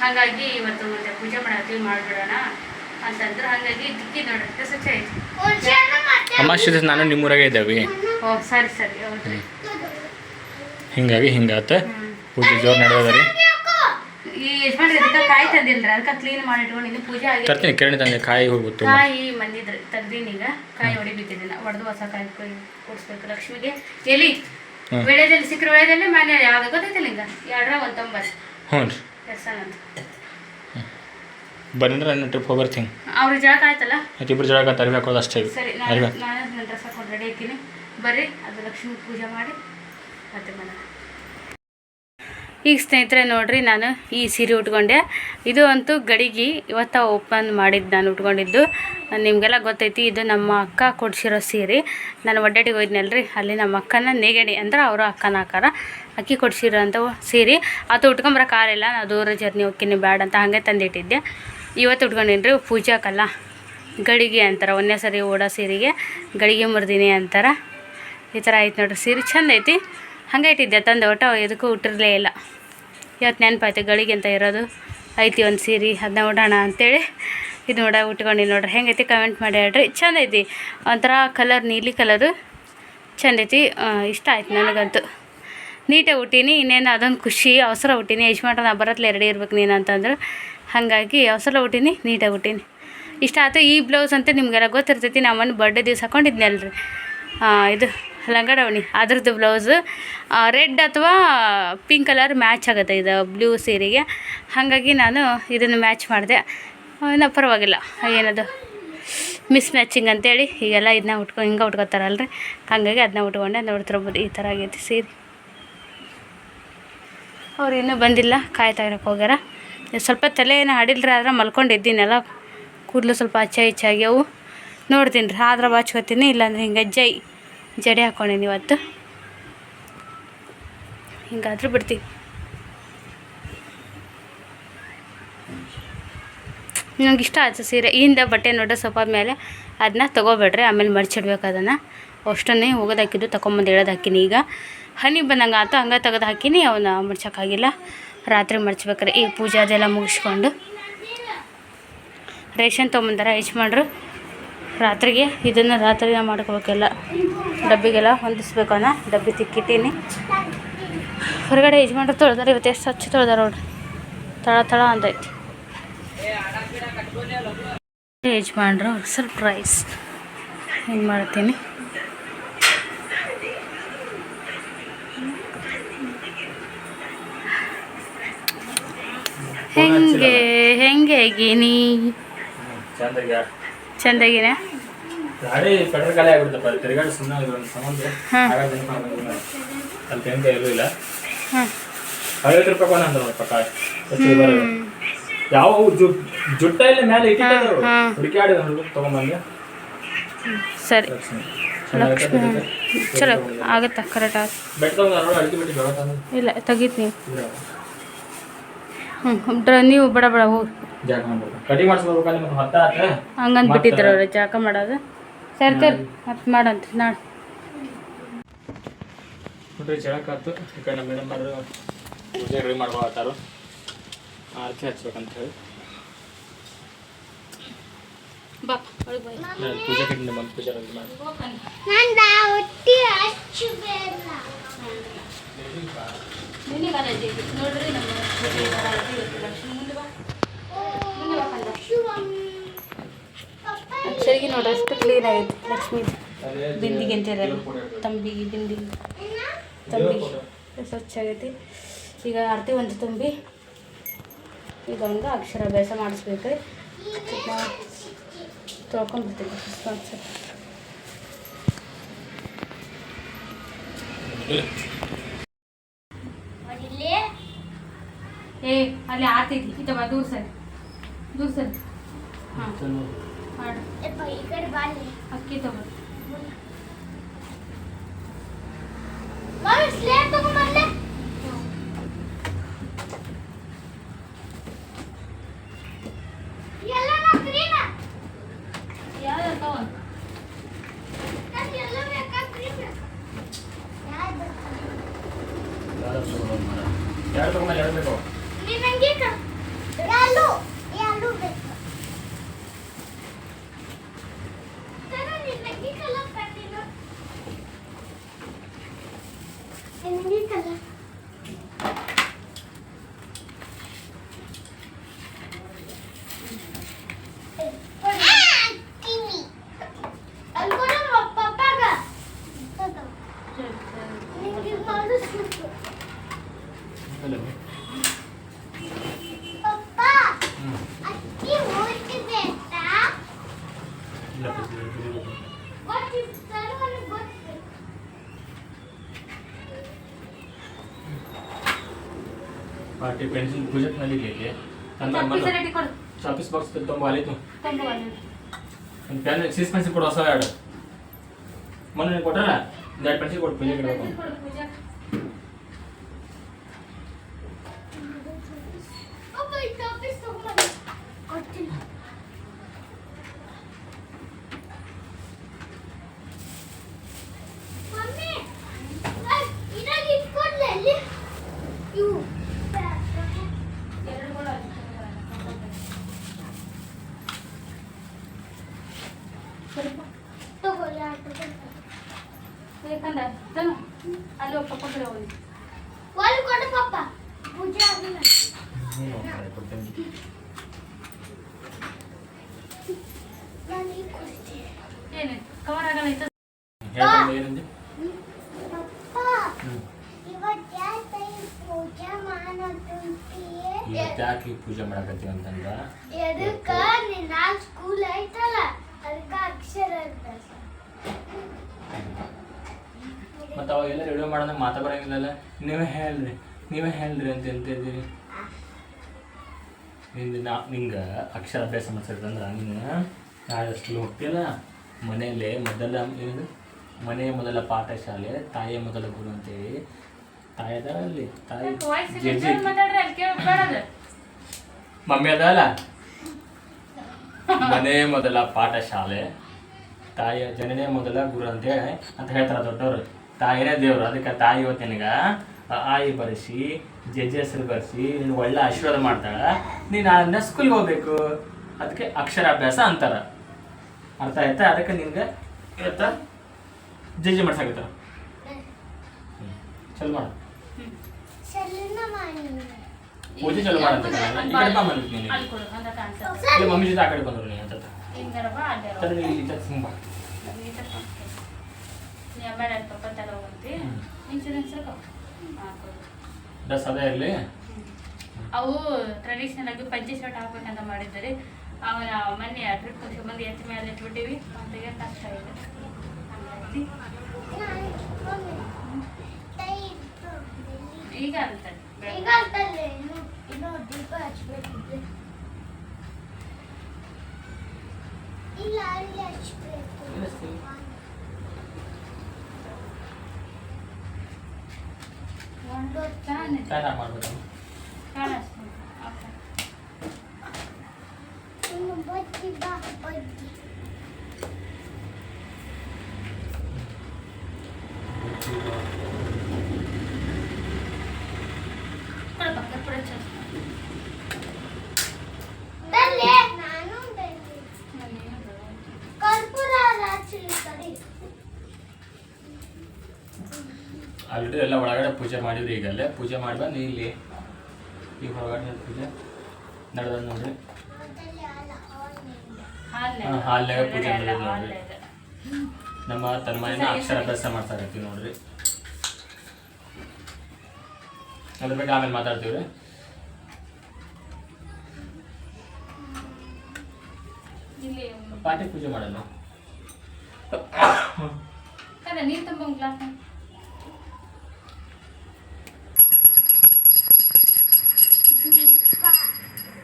[SPEAKER 2] ಹಾಗಾಗಿ ಇವತ್ತು ಮತ್ತೆ ಪೂಜೆ ಮಾಡತ್ತೀವಿ ಮಾಡ್ಬಿಡೋಣ ಅಂತಂದ್ರು. ಹಾಗಾಗಿ ದಿಕ್ಕಿ ನೋಡ್ರಿ ಸ್ವಚ್ಛ ಆಯ್ತು.
[SPEAKER 1] ದಿವಸ ನಾನು ನಿಮ್ಮೂರಾಗೆ ಇದ್ದೇವೆ.
[SPEAKER 2] ಓ ಸರಿ ಸರಿ ಹೌದ್ರಿ.
[SPEAKER 1] ಹಿಂಗಾಗಿ ಹಿಂಗಾತ. ಪೂಜೆ ಜೋರು ನಡೆದ ರೀ.
[SPEAKER 2] ಈ ಯಜಮಾನ್ರಿ ಇದಕ್ಕೆ ಕಾಯಿ ತಂದಿಲ್ರಿ ಅದಕ್ಕೆ ಕ್ಲೀನ್ ಮಾಡಿ ಇಟ್ಕೊಂಡಿದ್ದು ಪೂಜೆ ಆಗಿ
[SPEAKER 1] ತರ್ತೀನಿ ಕಿರಣಿ ತಂದೆ ಕಾಯಿ ಹೋಗುತ್ತೆ
[SPEAKER 2] ಕಾಯಿ ಬಂದಿದ್ರಿ ತೆಗ್ದೀನಿ ಈಗ. ಕಾಯಿ ಹೊಡಿಬೇಕಿದ್ದಿಲ್ಲ ಹೊಡೆದು ಹೊಸ ಕಾಯಿ ಕೊಡಿಸ್ಬೇಕು ಲಕ್ಷ್ಮಿಗೆ. ಎಲಿ
[SPEAKER 1] ಹ್ಮ್.
[SPEAKER 2] ಬೆಳೆದಲ್ಲಿ ಸಿಕ್ಕರೆ ಬೆಳೆದಲ್ಲಿ ಮನೆ ಯಾವ್ದು ಗೊತ್ತೈತಿಲ್ಲ ಈಗ? ಎರಡರ ಒಂದು ತೊಂಬತ್ತು
[SPEAKER 1] ಹ್ಞೂ ರೀ.
[SPEAKER 2] ಹೆಸರಂತ
[SPEAKER 1] ಬಂದ್ರೆ ನನ್ನ ಟ್ರಿಪ್ ಹೋಗಿ ಬರ್ತೀನಿ
[SPEAKER 2] ಅವ್ರ ಆಯ್ತಲ್ಲ?
[SPEAKER 1] ಇಬ್ಬರು ಹಾಕೋದು ಅಷ್ಟೇ
[SPEAKER 2] ಸರಿ ನಾನು ನಾನು ನನ್ನ ಡ್ರೆಸ್ ಹಾಕೊಂಡು ರೆಡಿ ಹಾಕಿನಿ ಬರ್ರಿ ಅದು ಲಕ್ಷ್ಮಿ ಪೂಜೆ ಮಾಡಿ ಮತ್ತೆ ಮನೆ ಈಗ ಸ್ನೇಹಿತರೆ ನೋಡ್ರಿ ನಾನು ಈ ಸೀರೆ ಉಟ್ಕೊಂಡೆ. ಇದು ಅಂತೂ ಗಡಿಗೆ ಇವತ್ತು ಓಪನ್ ಮಾಡಿದ್ದು ನಾನು ಉಟ್ಕೊಂಡಿದ್ದು. ನಿಮಗೆಲ್ಲ ಗೊತ್ತೈತಿ, ಇದು ನಮ್ಮ ಅಕ್ಕ ಕೊಡಿಸಿರೋ ಸೀರೆ. ನಾನು ಒಡ್ಡಾಟಿಗೆ ರೀ ಅಲ್ಲಿ ನಮ್ಮ ಅಕ್ಕನ ನೆಗಡಿ ಅಂದ್ರೆ ಅವರು ಅಕ್ಕನ ಆಕಾರ. ಅಕ್ಕಿ ಕೊಡ್ಸಿರೋ ಅಂತ ಸೀರೆ. ಅದು ಉಟ್ಕೊಂಬರಕ್ಕೆ ಇಲ್ಲ ನಾವು ದೂರ ಜರ್ನಿ ಹೋಗ್ತೀನಿ, ಬ್ಯಾಡ ಅಂತ ಹಾಗೆ ತಂದಿಟ್ಟಿದ್ದೆ. ಇವತ್ತು ಉಟ್ಕೊಂಡಿನಿ ರೀ ಪೂಜಾಕಲ್ಲ ಗಡಿಗೆ ಅಂತಾರೆ ಒಂದೇ ಸರಿ ಓಡೋ ಸೀರೆಗೆ. ಗಡಿಗೆ ಮುರಿದೀನಿ ಅಂತಾರೆ. ಈ ಥರ ಆಯ್ತು ನೋಡ್ರಿ, ಸೀರೆ ಚಂದ ಐತಿ. ಹಂಗೆ ಇಟ್ಟಿದ್ದೆ, ತಂದು ಒಟ್ಟು ಎದಕ್ಕೂ ಹುಟ್ಟಿರಲೇ ಇಲ್ಲ. ಇವತ್ತು ನೆನಪಾಯ್ತು ಗಳಿಗೆ ಅಂತ ಇರೋದು. ಐತಿ ಒಂದು ಸೀರೆ ಅದನ್ನ ಉಡೋಣ ಅಂತೇಳಿ. ಇದು ನೋಡ ಉಟ್ಕೊಂಡು ನೋಡ್ರಿ. ಹೆಂಗೈತಿ ಕಮೆಂಟ್ ಮಾಡಿ ಹೇಳ್ರಿ. ಚಂದ ಐತಿ. ಒಂಥರ ಕಲರ್ ನೀಲಿ ಕಲರು ಚಂದ ಐತಿ. ಇಷ್ಟ ಆಯ್ತು ನನಗಂತೂ. ನೀಟಾಗಿ ಹುಟ್ಟೀನಿ ಇನ್ನೇನು ಅದೊಂದು ಖುಷಿ. ಅವಸರ ಹುಟ್ಟೀನಿ ಯಜಮಾಟ ನಾ ಬರತ್ಲೆ ರೆಡಿ ಇರ್ಬೇಕು ನೀನು ಅಂತಂದ್ರೆ. ಹಾಗಾಗಿ ಅವಸರ ಹುಟ್ಟೀನಿ ನೀಟಾಗಿ ಹುಟ್ಟೀನಿ ಇಷ್ಟ ಆಯ್ತು. ಈ ಬ್ಲೌಸ್ ಅಂತ ನಿಮಗೆಲ್ಲ ಗೊತ್ತಿರ್ತೈತಿ. ನಾವು ಮೊನ್ನೆ ಬರ್ಡೇ ದಿವ್ಸ ಹಾಕೊಂಡಿದ್ನಲ್ರಿ. ಆ, ಇದು ಲಂಗಡವಣಿ ಅದ್ರದ್ದು ಬ್ಲೌಸು ರೆಡ್ ಅಥವಾ ಪಿಂಕ್ ಕಲರ್ ಮ್ಯಾಚ್ ಆಗುತ್ತೆ ಇದು ಬ್ಲೂ ಸೀರೆಗೆ. ಹಾಗಾಗಿ ನಾನು ಇದನ್ನು ಮ್ಯಾಚ್ ಮಾಡಿದೆ. ಏನೋ ಪರವಾಗಿಲ್ಲ, ಏನದು ಮಿಸ್ ಮ್ಯಾಚಿಂಗ್ ಅಂತೇಳಿ ಈಗೆಲ್ಲ ಇದನ್ನ ಉಟ್ಕೊ, ಹಿಂಗೆ ಉಟ್ಕೊತಾರಲ್ರಿ. ಹಾಗಾಗಿ ಅದನ್ನ ಉಟ್ಕೊಂಡೆ ನೋಡ್ತಿರ್ಬೋದು ಈ ಥರ ಆಗೈತಿ ಸೀರೆ. ಅವ್ರು ಇನ್ನೂ ಬಂದಿಲ್ಲ, ಕಾಯ್ತಾ ಇರೋಕೆ ಹೋಗ್ಯಾರ. ಸ್ವಲ್ಪ ತಲೆ ಏನು ಆಡಿಲ್ರಿ ಆದ್ರೆ ಮಲ್ಕೊಂಡಿದ್ದೀನಲ್ಲ. ಕೂದಲು ಸ್ವಲ್ಪ ಹಚ್ಚ ಹೆಚ್ಚಾಗ್ಯವು ನೋಡ್ತೀನಿ ರೀ, ಆದ್ರೆ ಬಾಚ್ಕೋತೀನಿ, ಇಲ್ಲಾಂದ್ರೆ ಹಿಂಗೆ ಜೈ. ಜಡೆ ಹಾಕ್ಕೊಂಡೀನಿ ಇವತ್ತು ಹಿಂಗಾದ್ರೂ ಬಿಡ್ತೀನಿ. ನಂಗೆ ಇಷ್ಟ ಆಯ್ತು ಸೀರೆ? ಹಿಂದೆ ಬಟ್ಟೆ ನೋಡೋ ಸ್ವಲ್ಪ ಮೇಲೆ ಅದನ್ನ ತೊಗೋಬೇಡ್ರಿ, ಆಮೇಲೆ ಮರ್ಚಿಡ್ಬೇಕು ಅದನ್ನು ಅಷ್ಟನ್ನೇ ಹೋಗೋದು ಹಾಕಿದ್ದು, ತೊಗೊಂಬಂದು ಹೇಳೋದು ಹಾಕಿನಿ ಈಗ. ಹನಿ ಬಂದಂಗೆ ಆತು, ಹಂಗೆ ತೆಗೆದು ಹಾಕಿನಿ, ಅವನ್ನ ಮಡ್ಸೋಕ್ಕಾಗಿಲ್ಲ ರಾತ್ರಿ ಮರ್ಚ್ಬೇಕಾರೆ. ಈ ಪೂಜೆ ಅದೆಲ್ಲ ಮುಗಿಸ್ಕೊಂಡು. ರೇಷನ್ ತೊಗೊಂಬಂದಾರ, ಯಜಮಾನ್ರು. ರಾತ್ರಿಗೆ ಇದನ್ನು ರಾತ್ರಿನ ಮಾಡ್ಕೋಬೇಕೆಲ್ಲ. ಡಬ್ಬಿಗೆಲ್ಲ ಹೊಂದಿಸ್ಬೇಕು ಅನ್ನ ಡಬ್ಬಿ ತಿಕ್ಕಿಟ್ಟೀನಿ. ಹೊರಗಡೆ ಯಜಮಾನ್ರು ತೊಳ್ದಾರೆ ಇವತ್ತು ಎಷ್ಟು ಸ್ವಚ್ಛ ತೊಳ್ದಾರ ನೋಡ್ರಿ. ತಳ ತಳ ಅಂತೈತಿ ಯಜಮಾನ್ರು ಸರ್ಪ್ರೈಸ್ ಏನು ಮಾಡ್ತೀನಿ? ಹೆಂಗೆ ಹೆಂಗೆ
[SPEAKER 1] ಆಗಿನಿ
[SPEAKER 2] ಚಂದಾಗಿನ?
[SPEAKER 1] ಗಾಡಿ ಪೆಟ್ರೋಲ್ ಖಾಲಿ ಆಗ್ಬಿಡ್ತಪ್ಪ ತಿರುಗಾಡಿ ಸುಮ್ಮನೆ ಒಂದು ಸಂಬಂಧ ಹಾಗಾಗಿ ನೆನ್ಪಾಗ್ ಬಂದಿಲ್ಲ. ಅಲ್ಲಿ ಟೆಂಟ್ ಎಲ್ಲೂ ಇಲ್ಲ.
[SPEAKER 2] ಹಾಂ
[SPEAKER 1] ಐವತ್ತು ರೂಪಾಯಿ ಕೊಂಡ್ ಅಂತ ಪಕ್ಕ. ಎಷ್ಟು ಬರೋದು. ಯಾವ ಜು ಜುಟ್ಟ ಇಲ್ಲ ಮೇಲೆ ಇಟ್ಟಿದ್ದಾರೆ
[SPEAKER 2] ಹಾ.
[SPEAKER 1] ಹುಡುಕಾಡಿ ತಗೊಂಬಂದೆ.
[SPEAKER 2] ಸರಿ. ಚಲೋ. ಆಗುತ್ತಾ ಕರೆಕ್ಟ್ ಆಗುತ್ತೆ
[SPEAKER 1] ಅಡಿಕೆ ಬಿಟ್ಟು ತಂದು
[SPEAKER 2] ಇಲ್ಲ ತೆಗಿತೀನಿ ನೀವು. ಹ್ಞೂ ಡ್ರ ನೀವು ಬಡ ಬಡ ಹೋಗಿ
[SPEAKER 1] ಜಾಗ ಮಾಡ್ಬೇಕು. ಕಟಿಂಗ್ ಮಾಡಿಸ್ಬೇಕಂದ್ರೆ ಮತ್ತೆ ಹತ್ತ
[SPEAKER 2] ಬಿಟ್ಟಿದ್ರು ಅವ್ರು ಜಾಕ ಮಾಡೋದು. ಸರಿ ಸರಿ ಮತ್ತೆ ಮಾಡಂತ ನಾಳೆ.
[SPEAKER 1] ನೋಡ್ರಿ ಜಳಕಾತು ಈ ಕಡೆ ನಮ್ಮ ಮೇಡಮ್ ಅವರು ಪೂಜೆ ರೆಡಿ ಮಾಡ್ಕೊಳತ್ತಾರು ಆರತಿ ಹಚ್ಬೇಕಂತ ಹೇಳಿ ಪೂಜೆ ಕಡೆಯಿಂದ ಬಂದು ಪೂಜೆ ರೆಡಿ ಮಾಡಿ.
[SPEAKER 2] ನೋಡ್ರಿ ನಮ್ಮ ಲಕ್ಷ್ಮಿ ಮುಂದೆ ಬಾ. ಅಕ್ಷರಿಗೆ ನೋಡ್ರಿ ಅಷ್ಟು ಕ್ಲೀನ್ ಆಗೈತೆ. ಲಕ್ಷ್ಮಿ ಬಿಂದಿಗೆ ಅಂತೀರಲ್ಲ ತಂಬಿಗೆ ಬಿಂದಿಗೆ ತಂಬಿಗೆ ಸ್ವಚ್ಛ ಆಗೈತಿ. ಈಗ ಆರತಿ ಒಂದು ತುಂಬಿ. ಈಗ ಒಂದು ಅಕ್ಷರಾಭ್ಯಾಸ ಮಾಡಿಸ್ಬೇಕು. ತೊಳ್ಕೊಂಡ್ಬಿಡ್ತೀವಿ ಏ, ಅಲ್ಲಿ ಆರತಿ ಇತ್ತು ದೂರ ಸರ್ ದೂರ ಸರ್ ಹಾಂ. ಮಾಡು
[SPEAKER 3] ಯಪ್ಪ, ಈ ಕಡೆ ಬಾಲಿ
[SPEAKER 2] ಅಕ್ಕಿ ತಗೋ
[SPEAKER 3] ಮಮ್ಮಿ ಸ್ಲೇಟ್ ತಗೊಂಬರ್ಲೆ ಎಲ್ಲ ಗ್ರೀನ
[SPEAKER 2] ಯಾವ್ದು ತಗೋ
[SPEAKER 3] ನಂಗೆ ಎಲ್ಲ ಬೇಕಾ ಗ್ರೀನ್ ಯಾವ್ದು
[SPEAKER 1] ಎರಡು ತಗೊಂಡು ಎರಡು ಬೇಕು
[SPEAKER 3] ನೀನ್ ನಂಗೆ ಕ ಯಾಲು ಯಾಲು ಬೇಕು ತರ ನೀನ್ ನಂಗೆ ಕಲರ್ ಕಟ್ಟಿನ ನಂಗೆ ಕಲರ್ ಅಲ್ಕೊಡ ಪಪ್ಪಾಗ ನಿಂಗೆ ಮಾಡಿಸ್ಬೇಕು ಪಪ್ಪ ಅಕ್ಕಿ ಹೋಯ್ತಿದೆಂತಾ
[SPEAKER 1] ಇಲ್ಲ ಇಲ್ಲ
[SPEAKER 3] ಗೊತ್ತಿರ್ತಾರೋ ನನಗೆ ಗೊತ್ತು
[SPEAKER 1] ಪಾರ್ಟಿ ಪೆನ್ಸಿಲ್ ಪೂಜೆ ನಲ್ಲಿ ಇಲ್ಲಿ
[SPEAKER 2] ಚಾಪೀಸ್ ರೆಡಿ ಕೊಡು
[SPEAKER 1] ಚಾಪೀಸ್ ಬಾಕ್ಸ್ ತುಂಬ ಅಲಿತು
[SPEAKER 2] ತಂಬು ಅಲ್ಲಿ
[SPEAKER 1] ಒಂದು ಪೆನ್ ಸೀಸ್ ಪೆನ್ಸಿಲ್ ಕೊಡು ಹೊಸ ಎರಡು ಮೊನ್ನೆ ನೀನು ಕೊಟ್ಟಲ್ಲ ಒಂದು ಎರಡು ಪೆನ್ಸಿಲ್ ಕೊಟ್ಟು ಪೂಜೆ ಇಡಬೇಕು
[SPEAKER 2] ಕೊಡು ಪೂಜಾ
[SPEAKER 3] ಅಪ್ಪ ಈ ಟಾಪಿಸ್ ತಗೊಂಬಂದು ಕೊಡ್ತೀನಿ ಮಮ್ಮಿ ನಾನ್ ಇದಾಗ ಇಟ್ಕೊಡ್ಲೆ ಅಲ್ಲಿ ಇವು
[SPEAKER 2] ಎರಡು ಕೊಡು ಅಲ್ಲಿ. ಸರಿಪಾ.
[SPEAKER 3] ತಗೊಳ್ಳಿ ಆಟೋ
[SPEAKER 2] ಬೇಕಂದ್ರೆ ತಗೋ. ಅಲ್ಲಿ ಹೋಗಿ ಪಪ್ಪ ಕಡೆ ಹೋಗಿ
[SPEAKER 3] ಒಳ್ಳೆ ಕೊಡು ಪಪ್ಪ ಪೂಜೆ ಆದ್ಮೇಲೆ
[SPEAKER 1] ಕೊಡ್ತೇನೆ
[SPEAKER 3] ನಾನು ಈಗ ಕೊಡ್ತೀನಿ
[SPEAKER 2] ಏನು ಕವರ್ ಆಗಲ್ಲ ಐತೆ
[SPEAKER 1] ಹೇಳ್ಕೊಂಡು ಏನಂದೆ
[SPEAKER 3] ಪಪ್ಪ
[SPEAKER 1] ಹ್ಮ್.
[SPEAKER 3] ಇವತ್ತು ಯಾಕೆ ಪೂಜೆ ಮಾಡೋದಂತೀಯೇ
[SPEAKER 1] ಇವತ್ತು ಯಾಕೆ ಈ ಪೂಜೆ ಮಾಡಕತ್ತೀವಿ ಅಂತಂದ್ರೆ
[SPEAKER 3] ಎದಕ್ಕ ನಿನ್ನ ಸ್ಕೂಲ್ ಐತಲ್ಲ ಅದಕ್ಕ ಅಕ್ಷರ ಅಭ್ಯಾಸ
[SPEAKER 1] ಮತ್ತು ಅವಾಗೆಲ್ಲ ರೇಡಿಯೋ ಮಾಡೋದಾಗ ಮಾತಾ ಬರಂಗಿಲ್ಲಲ್ಲ? ನೀವೇ ಹೇಳ್ರಿ ನೀವೇ ಹೇಳ್ರಿ ಅಂತ ಎಂತಿದ್ದೀರಿ ನಿಂದು ನಾ ನಿಂಗೆ ಅಕ್ಷರ ಅಭ್ಯಾಸ ಮಾಡ್ಸಿರ್ತಂದ್ರೆ ನೀನು ನಾಳೆ ಅಷ್ಟು ಹೋಗ್ತೀಯಲ್ಲ ಮನೆಯಲ್ಲೇ ಮೊದಲ ಏನದು? ಮನೆಯ ಮೊದಲ ಪಾಠಶಾಲೆ ತಾಯಿಯ ಮೊದಲ ಗುರು ಅಂತೇಳಿ. ತಾಯಿ ಅಲ್ಲಿ? ತಾಯಿ ಮಮ್ಮಿ ಅದಲ್ಲ ಮನೆಯ ಮೊದಲ ಪಾಠಶಾಲೆ ತಾಯಿಯ ಜನನೇ ಮೊದಲ ಗುರು ಅಂತೇಳಿ ಅಂತ ಹೇಳ್ತಾರೆ ದೊಡ್ಡವರು. ತಾಯಿನೇ ದೇವರು. ಅದಕ್ಕೆ ತಾಯಿ ಇವತ್ತು ನಿನಗೆ ಆಯಿ ಬರೆಸಿ ಜಜ್ಜಿ ಹೆಸರು ಬರೆಸಿ ನೀನು ಒಳ್ಳೆ ಆಶೀರ್ವಾದ ಮಾಡ್ತಾಳೆ. ನೀನು ಅದನ್ನ ಸ್ಕೂಲ್ಗೆ ಹೋಗ್ಬೇಕು. ಅದಕ್ಕೆ ಅಕ್ಷರಾಭ್ಯಾಸ ಅಂತಾರ. ಅರ್ಥ ಆಯ್ತಾ? ಅದಕ್ಕೆ ನಿನ್ಗೆ ಇವತ್ತ ಜಜ್ಜಿ ಮಾಡ್ಸಾಕತ್ತಾರ. ಚಲೋ ಮಾಡ. ಪೂಜೆ ಚಲೋ ಮಾಡಿ ಈ ಕಡೆ ಬಾ ಬಂದಿತ್ತು ನೀನು. ಮಮ್ಮಿ ಜೊತೆ ಆ ಕಡೆ ಬಂದ್ರು ನೀನು. ಅಂತ
[SPEAKER 2] ನೀ ಪಪ್ಪ ತಗೋಬಂತಿ. ಇನ್ಶೂರೆನ್ಸ್
[SPEAKER 1] ಡ್ರೆಸ್ ಅದೇ ಇರಲಿ
[SPEAKER 2] ಅವು ಟ್ರೆಡಿಷನಲ್ ಆಗಿ ಪಂಚೆ ಶರ್ಟ್ ಹಾಕ್ಬೇಕಂತ ಮಾಡಿದ್ದಾರೆ. ಅವನ ಮೊನ್ನೆ ಟ್ರಿಪ್ ಬಂದು ಎತ್ತ ಮೇಲೆ ಇಟ್ಬಿಟ್ಟಿವಿ. ಅವನಿಗೆ ಕಷ್ಟ ಇದೆ ಹಂಗಾಗಿ. ಈಗ
[SPEAKER 3] ಅಂತ ಇಲ್ಲ ಅಲ್ಲಿ ಹಚ್ಬೇಕು.
[SPEAKER 2] ಒಂದು ಚೆನ್ನಾಗಿದೆ
[SPEAKER 1] ಫ್ಯಾನ್ ಆನ್ ಮಾಡ್ಬೇಕು
[SPEAKER 2] ಕಾಣಿಸ್ತು
[SPEAKER 3] ಇನ್ನು ಬಜ್ಜಿ ಬಾ ಬಜ್ಜಿ
[SPEAKER 2] ಕೂಡ ಪಕ್ಕ ಕೂಡ ಚೆನ್ನಾಗಿ
[SPEAKER 3] ಬಲ್ಲೆ ನಾನು ಬಲ್ಲೆ ಕರ್ಪೂರ ಹಚ್ಚಿ ಕಡಿ
[SPEAKER 1] ಆಲ್ರೆಡಿ ಎಲ್ಲ ಒಳಗಡೆ ಪೂಜೆ ಮಾಡಿದ್ರು ಈಗಲ್ಲೇ. ಪೂಜೆ ಮಾಡಿ ಬಂದು ಇಲ್ಲಿ ಈ ಹೊರಗಡೆ ಪೂಜೆ ನಡೆದ ನೋಡ್ರಿ.
[SPEAKER 2] ಹಾಲ್ನಾಗ
[SPEAKER 1] ಪೂಜೆ ನಡೆದ ನೋಡ್ರಿ. ನಮ್ಮ ತನ್ಮಯನ ಅಕ್ಷರಾಭ್ಯಾಸ ಮಾಡ್ತಾ ಇರ್ತೀವಿ ನೋಡ್ರಿ. ಅದ್ರ ಬಗ್ಗೆ ಆಮೇಲೆ ಮಾತಾಡ್ತೀವಿ ರೀ ಪಾಟಿ ಪೂಜೆ ಮಾಡಲ್ಲ
[SPEAKER 2] ನೀರು ತುಂಬ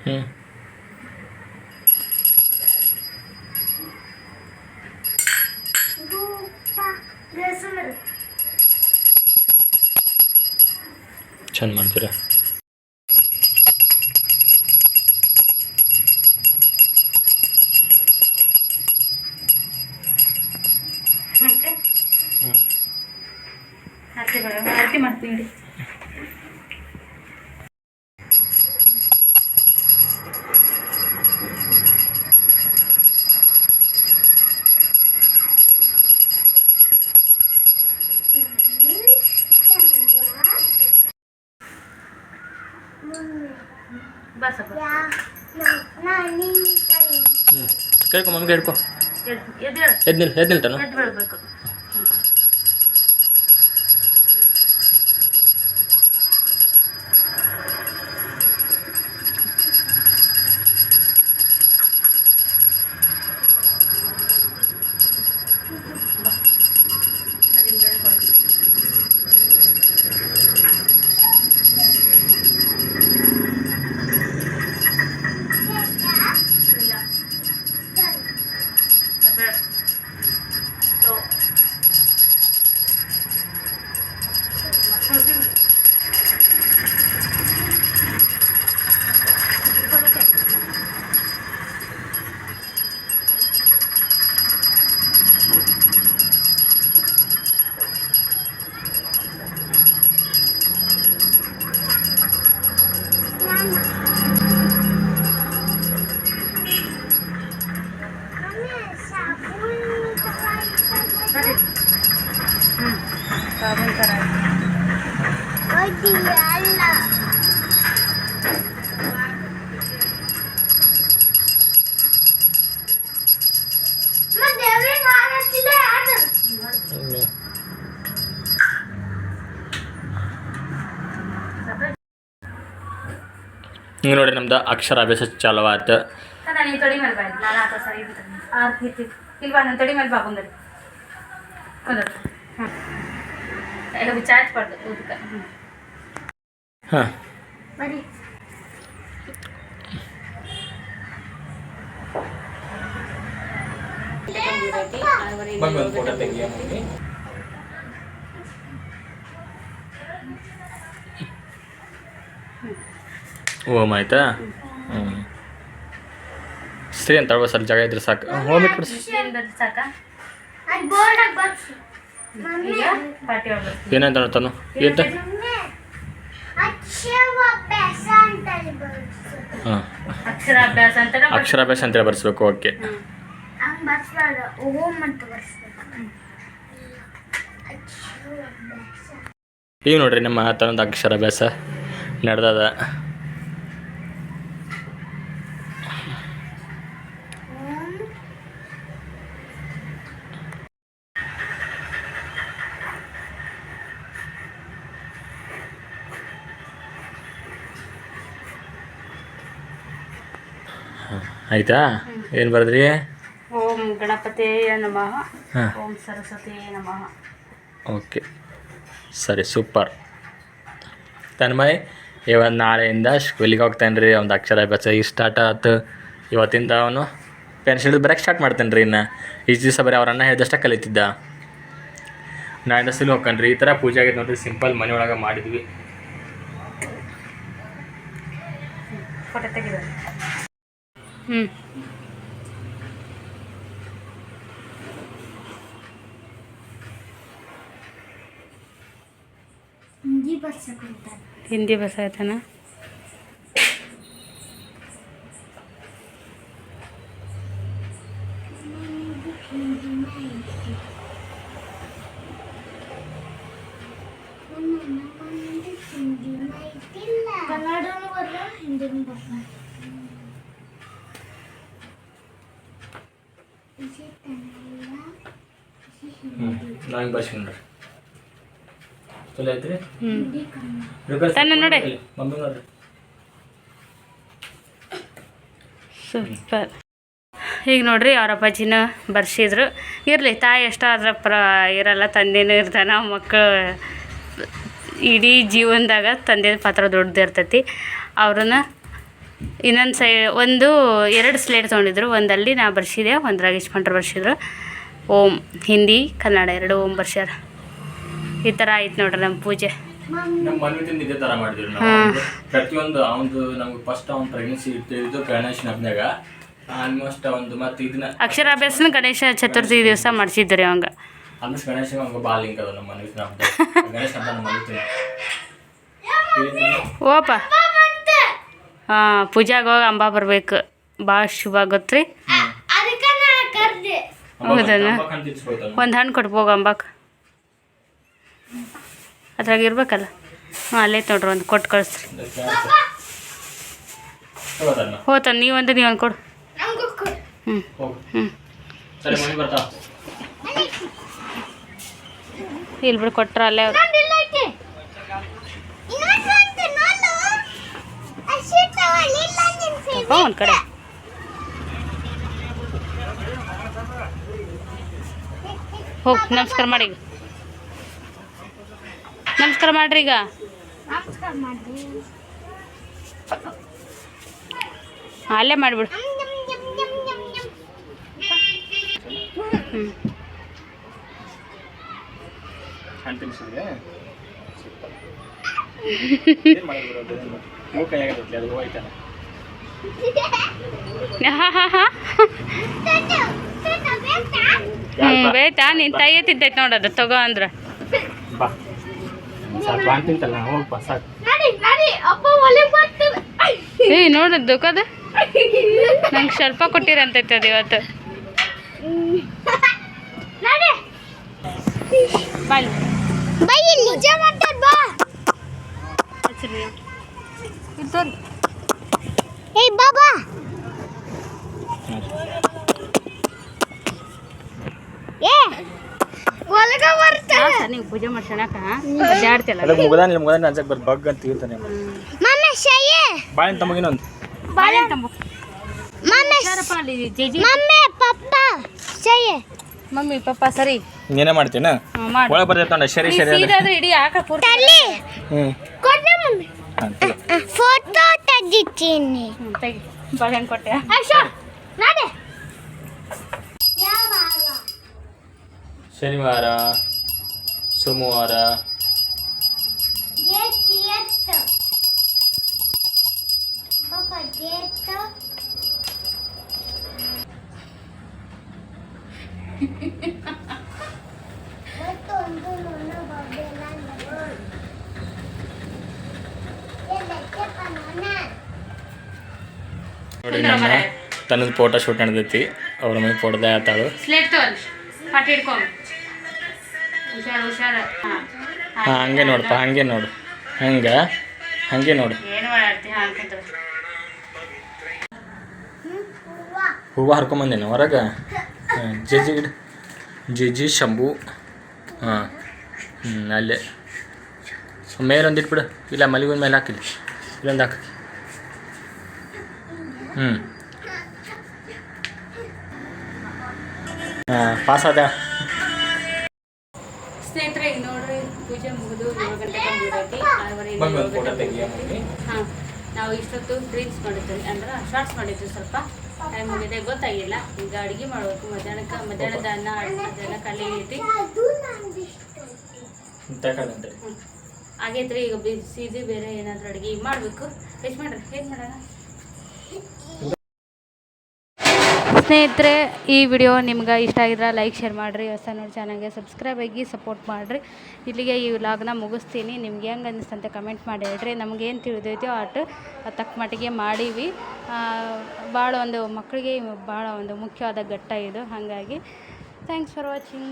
[SPEAKER 2] ಒಂದು ಗ್ಲಾಸ್
[SPEAKER 1] ಹ್ಞೂ
[SPEAKER 3] ರೂಪ ರಸಮರ
[SPEAKER 1] ಚಂದ ಮಾಡ್ತೀರಾ
[SPEAKER 2] ಮತ್ತೆ
[SPEAKER 1] ಹ್ಞೂ
[SPEAKER 2] ಆರತಿ ಬೇಡ ಆರತಿ ಮಾಡ್ತೀನಿ ಇಡಿ ಬಸಪ್ಪ
[SPEAKER 3] ಯಾ ನಾನು ನಿನ್ನ ಕೈ
[SPEAKER 1] ಹ್ಞೂ ಕೇಳ್ಕೊ ಮಮ್ಮಿ ಕೇಳ್ಕೊ
[SPEAKER 2] ಎದ್ದು
[SPEAKER 1] ನಿಲ್ತಾನು? ಹಿಂಗೆ ನೋಡಿ ನಮ್ದು ಅಕ್ಷರಾಭ್ಯಾಸ ಚಾಲು ಆಯ್ತು
[SPEAKER 2] ನೀನು ತೊಡಿ ಮೇಲೆ ಬಾ ನಾನು ಆತ ಸರಿ ಇಲ್ವಾ ನಾನು ತೊಡಿ ಮೇಲೆ ಹ್ಞೂ ಚಾರ್ಜ್
[SPEAKER 1] ಹಾಂ.
[SPEAKER 3] ಬರೀ
[SPEAKER 1] ಬಂದು ಫೋಟೋ ತೆಗಿಯ ಓಮ್ ಆಯ್ತಾ ಹ್ಞೂ ಸರಿ ಅಂತ ಅಲ್ವಾ ಸರ್, ಜಾಗ ಇದ್ರೆ ಸಾಕು. ಹೋಮ್
[SPEAKER 2] ಒಳಗೆ
[SPEAKER 1] ಏನಂತ
[SPEAKER 3] ಅಂತ ಬರ್ಸು
[SPEAKER 1] ಹಾಂ.
[SPEAKER 2] ಅಕ್ಷರಾಭ್ಯಾಸ ಅಂತ
[SPEAKER 1] ಬರ್ಸ್ಬೇಕು, ಓಕೆ. ಈಗ ನೋಡ್ರಿ, ನಮ್ಮ ತನ್ನದ ಅಕ್ಷರಾಭ್ಯಾಸ ನಡೆದದ. ಆಯಿತಾ? ಏನು ಬರೆದ್ರಿ?
[SPEAKER 2] ಓಂ ಗಣಪತಿಯ ನಮಃ.
[SPEAKER 1] ಹಾಂ.
[SPEAKER 2] ಓಂ ನಮಃ.
[SPEAKER 1] ಓಕೆ. ಸರಿ ಸೂಪರ್. ತನ್ಮಯ್ ಇವತ್ತು ನಾಳೆಯಿಂದ ಸ್ಕೂಲಿಗೆ ಹೋಗ್ತಾನೆ ರೀ. ಒಂದು ಅಕ್ಷರಾಭ್ಯಾಸ ಈಗ ಸ್ಟಾರ್ಟ್ ಆಯ್ತು ಇವತ್ತಿಂದ ಅವನು ಪೆನ್ಸಿಲ್ ಬರೋಕ್ಕೆ ಸ್ಟಾರ್ಟ್ ಮಾಡ್ತಾನೆ ರೀ ಇನ್ನು. ಇಷ್ಟು ದಿವಸ ಬರೀ ಅವ್ರನ್ನ ಹೇಳಿದಷ್ಟೇ ಕಲಿತಿದ್ದ. ನಾಳೆಯಿಂದ ಸ್ಕೂಲ್ ಹೋಗ್ತಾನೆ ರೀ ಈ ಥರ ಪೂಜೆ ಆಗೈತೆ ನೋಡಿರಿ. ಸಿಂಪಲ್ ಮನೆ ಒಳಗೆ ಮಾಡಿದ್ವಿ.
[SPEAKER 2] ಫೋಟೋ ತೆಗಿದ ಹ್ಞೂ
[SPEAKER 3] ಹಿಂದಿ ಬರ್ಸಕ್ಕೊಂತಾರೆ
[SPEAKER 2] ಹಿಂದಿ ಬಸ್ ಆಯ್ತಾನ
[SPEAKER 3] ಕನ್ನಡನೂ ಬರಲ್ಲ ಹಿಂದಿನೂ ಬರಲ್ಲ
[SPEAKER 1] ಹ್ಞೂ ನಾನು ಬರ್ಸ್ಕೊಂಡ್ರಿ ಚಲೋ ಐತ್ರಿ?
[SPEAKER 2] ತನ್ನ ನೋಡಿ.
[SPEAKER 1] ಮಮ್ಮಿ ನೋಡ್ರಿ.
[SPEAKER 2] ಸೂಪರ್. ಈಗ ನೋಡ್ರಿ ಅವ್ರ ಅಪ್ಪಾಜಿನ ಬರ್ಸಿದ್ರು. ಇರಲಿ ತಾಯಿ ಎಷ್ಟಾದ್ರ ಪ್ರ ಇರಲ್ಲ ತಂದೆನೂ ಇರ್ತಾನ ಮಕ್ಕಳು ಇಡೀ ಜೀವನದಾಗ ತಂದೆ ಪಾತ್ರ ದೊಡ್ಡದಿರ್ತೈತಿ. ಅವ್ರನ್ನ ಇನ್ನೊಂದು ಸೈ ಒಂದು ಎರಡು ಸ್ಲೇಟ್ ತೊಗೊಂಡಿದ್ರು. ಒಂದಲ್ಲಿ ನಾ ಬರ್ಸಿದೆ ರಾಗೇಶ್ ಇಸ್ಕೊಂಡ್ರು ಬರ್ಸಿದ್ರು. ಓಂ ಹಿಂದಿ ಕನ್ನಡ ಎರಡು ಓಂ ಬರ್ಸ್ಯಾರ. ಈ ಥರ ಆಯ್ತು ನೋಡ್ರಿ ನಮ್ಮ ಪೂಜೆ.
[SPEAKER 1] ನಮ್ಮ ಮನ್ವಿತಿಂದ ಇದೇ ಥರ ಮಾಡಿದ್ವಿ ನಾವು.
[SPEAKER 2] ಹಾ.
[SPEAKER 1] ಪ್ರತಿಯೊಂದು ಅವನದು ನಮ್ಗೆ ಫಸ್ಟ್ ಅವ್ನ ಪ್ರೆಗ್ನೆನ್ಸಿ ಇಟ್ಟಿದ್ದು ಗಣೇಶನ ಹಬ್ಬದಾಗ ಆಲ್ಮೋಸ್ಟ್ ಒಂದು ಮತ್ತೆ ಇದನ್ನ
[SPEAKER 2] ಅಕ್ಷರಾಭ್ಯಾಸನ ಗಣೇಶ ಚತುರ್ಥಿ ದಿವಸ ಮಾಡಿಸಿದ್ರಿ ಅವಂಗ.
[SPEAKER 1] ಆಲ್ಮೋಸ್ಟ್ ಗಣೇಶನ ಹಂಗ ಭಾಳ ಲಿಂಕ್ ಅದ ನಮ್ಮ ಮನ್ವಿತಿನ ಹಬ್ಬ ಗಣೇಶ ಹಬ್ಬ ನಮ್ಮ ಮನ್ವಿತಿನ
[SPEAKER 2] ಓಪ. ಹಾಂ ಪೂಜಾಗ ಹೋಗಿ ಅಂಬಾ ಬರ್ಬೇಕು. ಭಾಳ ಶುಭ ಆಗುತ್ತೆ ರೀ.
[SPEAKER 3] ಅದಕ್ಕೆ ನಾ ಕರ್ದೆ.
[SPEAKER 2] ಹೌದಲ್ಲ?
[SPEAKER 1] ತಿರ್ಸ್ಕೊಳ್ತಾನ
[SPEAKER 2] ಒಂದು ಹಣ್ಣು ಕೊಟ್ಬೋಗ ಅಂಬಾಕ್. ಅದ್ರಾಗ ಇರ್ಬೇಕಲ್ಲ? ಹಾಂ ಅಲ್ಲೇ ನೋಡ್ರಿ ಒಂದು ಕೊಟ್ಟು ಕಳಿಸ್ರಿ. ಹೋತ ನೀವೊಂದು ನೀವೊಂದು ಕೊಡು. ಹ್ಞೂ
[SPEAKER 1] ಹೋಗು.
[SPEAKER 2] ಹ್ಞೂ
[SPEAKER 1] ಸರಿ ಮನೆ ಬರ್ತಾವ
[SPEAKER 2] ಇಲ್ಲಿ ಬಿಡು ಕೊಟ್ರ ಅಲ್ಲೇ ಅವ್ರು
[SPEAKER 3] ಇನ್ನೊಂದು ಇಲ್ಲ ಐತೆ ಇನ್ನೊಂದು ಅಂತ ನೋಡು ಅಷ್ಟೇ ತಗೊಳ್ಳಿಲ್ಲ ನಿನ್
[SPEAKER 2] ತಗೋ ಒಂದು ಕಡೆ. ಹೋಗಿ ನಮಸ್ಕಾರ ಮಾಡಿ ನಮಸ್ಕಾರ ಮಾಡ್ರಿ ಈಗ. ಅಲ್ಲೇ ಮಾಡಿಬಿಡು. ಹ್ಞೂ ಹ್ಞೂ ಬೇಯ್ತಾ? ನಿನ್ನ ತಾಯಿ ತಿಂತೈತೆ ನೋಡೋದು ತಗೋ ಅಂದ್ರೆ.
[SPEAKER 1] ಏ ಸಾಕು ಹಣ್ಣು ತಿಂತಲ್ಲ ಹೋಗಪ್ಪ ಸಾಕು.
[SPEAKER 3] ನಡಿ ನಡಿ ಅಪ್ಪ ಒಲೆ ಬರ್ತಾರೆ
[SPEAKER 2] ಏಯ್ ನೋಡು ದುಃಖದ? ನಂಗೆ ಸ್ವಲ್ಪ ಕೊಟ್ಟಿರಂತೈತೆ ಅದು ಇವತ್ತು.
[SPEAKER 3] ಬಾಯ್
[SPEAKER 2] ಬಾಯ್.
[SPEAKER 3] ಬೈ ಇಲ್ಲಿ. ನಿಜ ಮಾಡ್ತಾರೆ ಬಾ. ಏಯ್ ಬಾಬಾ ಏ ಒಳಗ ಬರ್ತಾರೆ
[SPEAKER 2] ನೀವು ಪೂಜೆ ಮಾಡ್ಸೋಣಕ ಜಾಡ್ತಿಲ್ಲ
[SPEAKER 1] ಅದಕ್ಕೆ ಮುಗದಾನ ಇಲ್ಲಿ ಮುಗದಾನ ಅನ್ಸಕ್ಕೆ ಬರ್ ಬಗ್ ಅಂತ ಇರ್ತಾನೆ
[SPEAKER 3] ಮಮ್ಮ ಶಯ್ಯ
[SPEAKER 1] ಬಾಳೆನ್ ತಮಗಿನೊಂದು
[SPEAKER 3] ಮಮ್ಮ
[SPEAKER 2] ಜೇಜಿ
[SPEAKER 3] ಮಮ್ಮಿ ಪಪ್ಪ ಶಯ್ಯ
[SPEAKER 2] ಮಮ್ಮಿ ಪಪ್ಪ ಸರಿ.
[SPEAKER 1] ನೀನೇ ಮಾಡ್ತೀನ ಸರಿ ಸರಿ
[SPEAKER 2] ಇಡೀ ಆಕ ಪೂರ್ತಿ
[SPEAKER 3] ಮಮ್ಮಿ. ಫೋಟೋ ತೆಗಿತೀನಿ
[SPEAKER 2] ಹ್ಞೂ ತೆಗಿ ಬಾಳೆಹಣ್ಣು ಕೊಟ್ಟೆ
[SPEAKER 3] ಅಯ್ಯೋ ನಡೆ ಯಾವ
[SPEAKER 1] ಶನಿವಾರ ಸೋಮವಾರ
[SPEAKER 3] Get esto. Papá,
[SPEAKER 1] ನೋಡಿ ನಮ್ಮ ತನ್ನದು ಫೋಟೋ ಶೂಟ್ ನಡೆದೈತಿ. ಅವ್ರ ಮನೆ ಫೋಟೋದ ಆತಾಳು.
[SPEAKER 2] ಹಾಂ
[SPEAKER 1] ಹಂಗೆ ನೋಡಪ್ಪ ಹಂಗೆ ನೋಡು. ಹಂಗೆ? ಹಂಗೆ ನೋಡು. ಹೂವು ಹರ್ಕೊಂಬಂದೇನೆ ಹೊರಗೆ? ಹಾಂ ಗಿಡ. ಜಜ್ಜಿ ಶಂಭು. ಹಾಂ ಹ್ಞೂ ಅಲ್ಲೇ. ಮೇಲೊಂದು ಇಟ್ಬಿಡು ಇಲ್ಲ ಮಲಿಗೊಂದು ಮೇಲೆ ಹಾಕಿಲ್ಲ ಇಲ್ಲೊಂದು ಹಾಕಿ. ಪಾಸ್ ಆದ?
[SPEAKER 2] ಸ್ನೇಹಿತರೆ ಈಗ ನೋಡ್ರಿ ಪೂಜೆ ಮುಗಿದು ಏಳು ಗಂಟೆ ಬಂದಿರೈತಿ ಆರೂವರೆ. ಹಾ ನಾವು ಇಷ್ಟೊತ್ತು ಡ್ರಿಂಕ್ಸ್ ಮಾಡಿದ್ವಿ. ಅಂದ್ರೆ ಶಾರ್ಟ್ಸ್ ಮಾಡಿದ್ವಿ ಸ್ವಲ್ಪ. ಟೈಮ್ ಹೋಗಿದೆ ಗೊತ್ತಾಗಿಲ್ಲ. ಈಗ ಅಡುಗೆ ಮಾಡಬೇಕು. ಮಧ್ಯಾಹ್ನಕ್ಕೆ ಮಧ್ಯಾಹ್ನದ ಅನ್ನ ಅದೆಲ್ಲ ಖಾಲಿ ಐತಿ ಆಗೈತ್ರಿ ಈಗ ಬಿಸಿದು ಬೇರೆ ಏನಾದ್ರೂ ಅಡಿಗೆ ಮಾಡಬೇಕು. ಎಷ್ಟು ಮಾಡ್ರಿ. ಏನ್ ಮಾಡೋಣ? ಸ್ನೇಹಿತರೆ, ಈ ವಿಡಿಯೋ ನಿಮ್ಗೆ ಇಷ್ಟ ಆಗಿದ್ರೆ ಲೈಕ್, ಶೇರ್ ಮಾಡಿರಿ. ಹೊಸ ನೋಡಿ ಚಾನಲ್ಗೆ ಸಬ್ಸ್ಕ್ರೈಬ್ ಆಗಿ ಸಪೋರ್ಟ್ ಮಾಡಿರಿ. ಇಲ್ಲಿಗೆ ಈ ವ್ಲಾಗ್ನ ಮುಗಿಸ್ತೀನಿ. ನಿಮ್ಗೆ ಹೆಂಗೆ ಅನ್ನಿಸ್ತಂತೆ ಕಮೆಂಟ್ ಮಾಡಿ ಹೇಳ್ರಿ. ನಮಗೇನು ತಿಳಿದೈತೋ ಆಟ ತಕ್ಕ ಮಟ್ಟಿಗೆ ಮಾಡೀವಿ. ಭಾಳ ಒಂದು ಮಕ್ಕಳಿಗೆ ಭಾಳ ಒಂದು ಮುಖ್ಯವಾದ ಘಟ್ಟ ಇದು. ಹಾಗಾಗಿ ಥ್ಯಾಂಕ್ಸ್ ಫಾರ್ ವಾಚಿಂಗ್